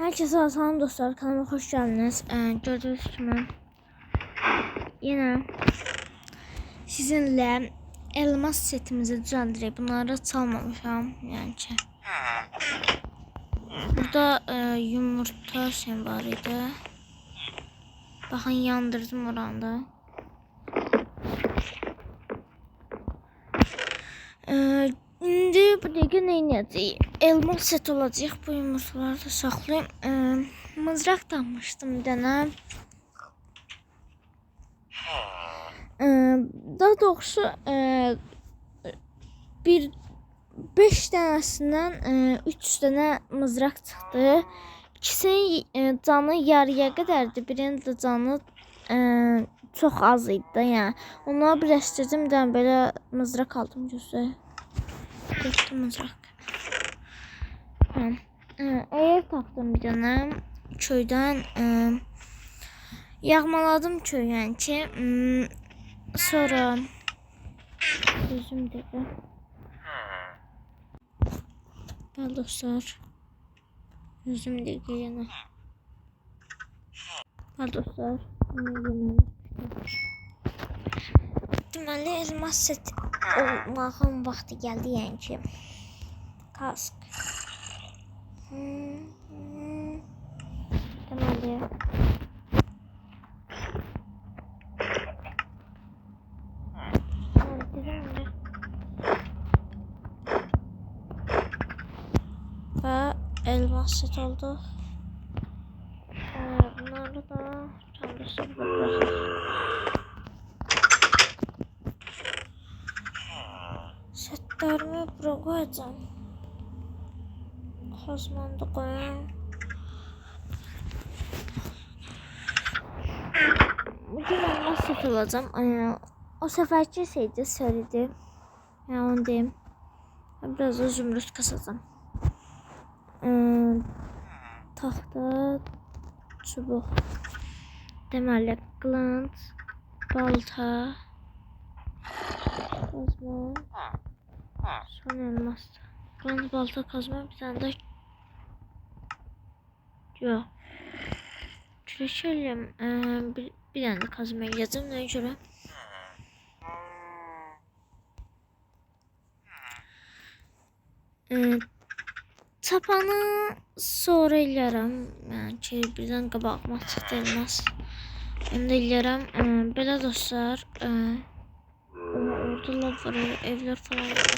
Herkese selam dostlar. Kanalıma hoş geldiniz. Ee, gördüğünüz gibi yine sizinle elmas setimizi düzenleyip bunları çalmamışam yani ki. Burada e, yumurta idi. Bakın yandırdım oranda. Ee, indi edəcəyik? Elmas set olacaq. Bu yumurtaları da saxlayım. Ee, mızraq tapmışdım bir dənə. Ee, daha doğrusu e, bir 5 dənəsindən 3 dənə mızraq çıxdı. İkisinin e, canı yarıya qədərdir. Birinin də canı e, çox az idi də, yəni. Onları birləşdirdim, bir dənə belə mızraq aldım gözə. Götürdüm mızraq. Hə. E, ev tapdım bir dənə köydən. E, yağmaladım köy yəni ki. Hmm, sonra gözüm dedi. Bəli dostlar. Gözüm dedi yenə. Yeməli. Deməli elmas set olmağın vaxtı gəldi yəni ki. Kask. Deməli? Ve elmas set oldu. Ee, bunları da çalıştırıp bırakırız. Setlerimi bura koyacağım. Koyayım. Bugün elmas set alacağım. Ee, o seferki şeydi söyledi. Ya onu diyeyim. Biraz da zümrüt kasacağım. Ee, tahta çubuq. Deməli, qılınc, balta, kazma, son elmas. Qılınc, balta, kazma, bir tane Yox. Kürək eləyəm. Ee, bir, bir dənə də kazma eləyəcəm. Nəyə görə? Ee, tapanı sonra eləyərəm. Yəni ki, birdən qabağıma çıxdı elmas. Onu da eləyərəm. Ee, belə dostlar, e, orada lav var, evlər falan var.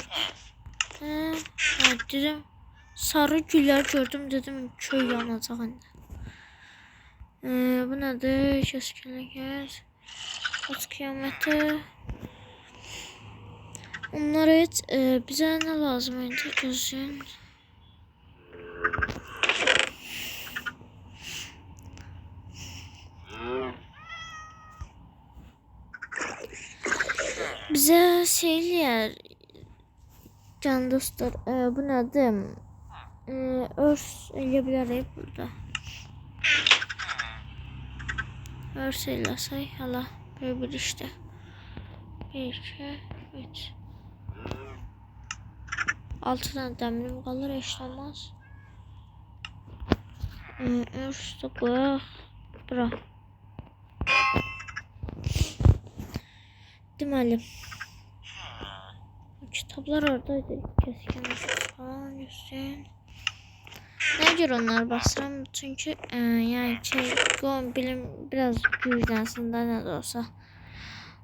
Hə, hə, dedim, sarı güllər gördüm, dedim köy yanacaq indi. Ee, bu nədir? Kəskinlik gəz. Kaç kıyaməti. Onlar evet, e, bizə nə lazım indi? Gözləyin. Bize şeyler can dostlar e, bu nedir? E, örs eləyə burada. Örs eləsək hala böyle bir işte. 1 2 3 6 tane demirim kalır eşit. E, örs də qoyaq bura. Deməli. Kitaplar oradaydı. Keskin falan göstereyim. Ne göre onlar basıram? Çünkü e, yani şey, bu bilim biraz güçlensin de ne de olsa.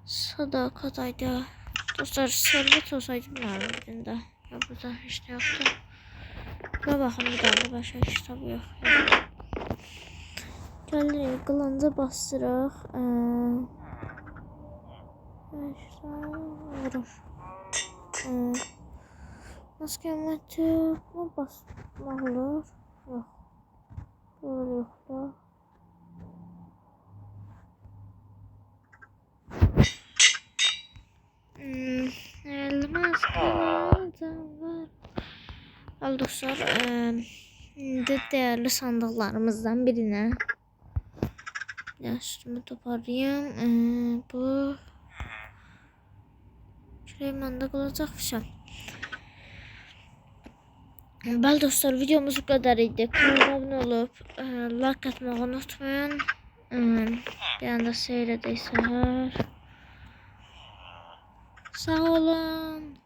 Sadakataydı. Dostlar servet olsaydı bilmiyorum birinde. Ya burada işte yoktu. Buna bakın bir daha başka kitabı yok. Gəlirik qılınca basırıq. Ee, işte vurur. Nasıl qiyməti bu basmaq olur? Yox. Böyle yox da. Hmm, elmas kılıcım var. Al dostlar. eee, Şimdi değerli sandıklarımızdan birine. Ya üstümü toparlayayım. Eee, bu Şuraya manda kalacakmışım. Bəli dostlar videomuz bu kadar idi. Kanala abone olup e, like atmayı unutmayın. Bir anda seyredeyseler. Sağ olun.